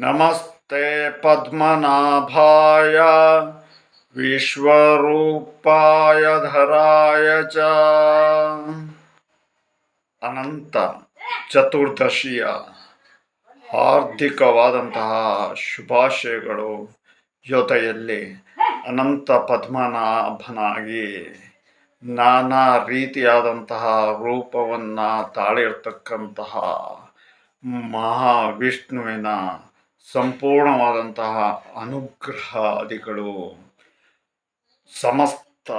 ನಮಸ್ತೆ ಪದ್ಮನಾಭಾಯ, ವಿಶ್ವರೂಪಾಯ ಧರಾಯ ಚ. ಅನಂತ ಚತುರ್ದಶಿಯ ಹಾರ್ದಿಕವಾದಂತಹ ಶುಭಾಶಯಗಳು ಜೊತೆಯಲ್ಲಿ ಅನಂತ ಪದ್ಮನಾಭನಾಗಿ ನಾನಾ ರೀತಿಯಾದಂತಹ ರೂಪವನ್ನು ತಾಳಿರ್ತಕ್ಕಂತಹ ಮಹಾವಿಷ್ಣುವಿನ ಸಂಪೂರ್ಣವಾದಂತಹ ಅನುಗ್ರಹಾದಿಗಳು ಸಮಸ್ತ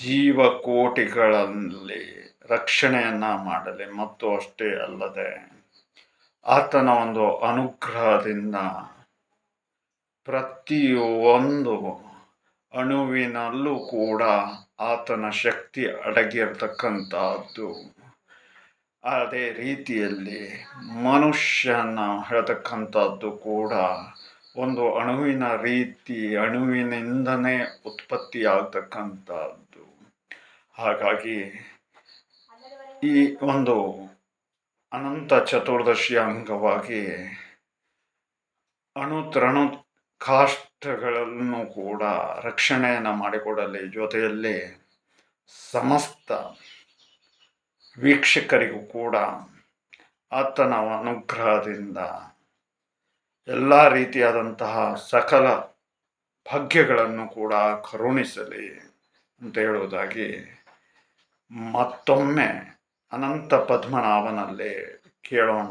ಜೀವಕೋಟಿಗಳಲ್ಲಿ ರಕ್ಷಣೆಯನ್ನು ಮಾಡಲಿ. ಮತ್ತು ಅಷ್ಟೇ ಅಲ್ಲದೆ ಆತನ ಒಂದು ಅನುಗ್ರಹದಿಂದ ಪ್ರತಿಯೊಂದು ಅಣುವಿನಲ್ಲೂ ಕೂಡ ಆತನ ಶಕ್ತಿ ಅಡಗಿರ್ತಕ್ಕಂಥದ್ದು ಅದೇ ರೀತಿಯಲ್ಲಿ ಮನುಷ್ಯನ ಹೇಳತಕ್ಕಂಥದ್ದು ಕೂಡ ಒಂದು ಅಣುವಿನ ರೀತಿ, ಅಣುವಿನಿಂದನೇ ಉತ್ಪತ್ತಿಯಾಗ್ತಕ್ಕಂಥದ್ದು. ಹಾಗಾಗಿ ಈ ಒಂದು ಅನಂತ ಚತುರ್ದಶಿಯ ಅಂಗವಾಗಿ ಅಣು ತೃಣು ಕಾಷ್ಟಗಳನ್ನು ಕೂಡ ರಕ್ಷಣೆಯನ್ನು ಮಾಡಿಕೊಡಲಿ, ಜೊತೆಯಲ್ಲಿ ಸಮಸ್ತ ವೀಕ್ಷಕರಿಗೂ ಕೂಡ ಆತನ ಅನುಗ್ರಹದಿಂದ ಎಲ್ಲ ರೀತಿಯಾದಂತಹ ಸಕಲ ಭಾಗ್ಯಗಳನ್ನು ಕೂಡ ಕರುಣಿಸಲಿ ಅಂತ ಹೇಳುವುದಾಗಿ ಮತ್ತೊಮ್ಮೆ ಅನಂತ ಪದ್ಮನಾಭನಲ್ಲಿ ಕೇಳೋಣ.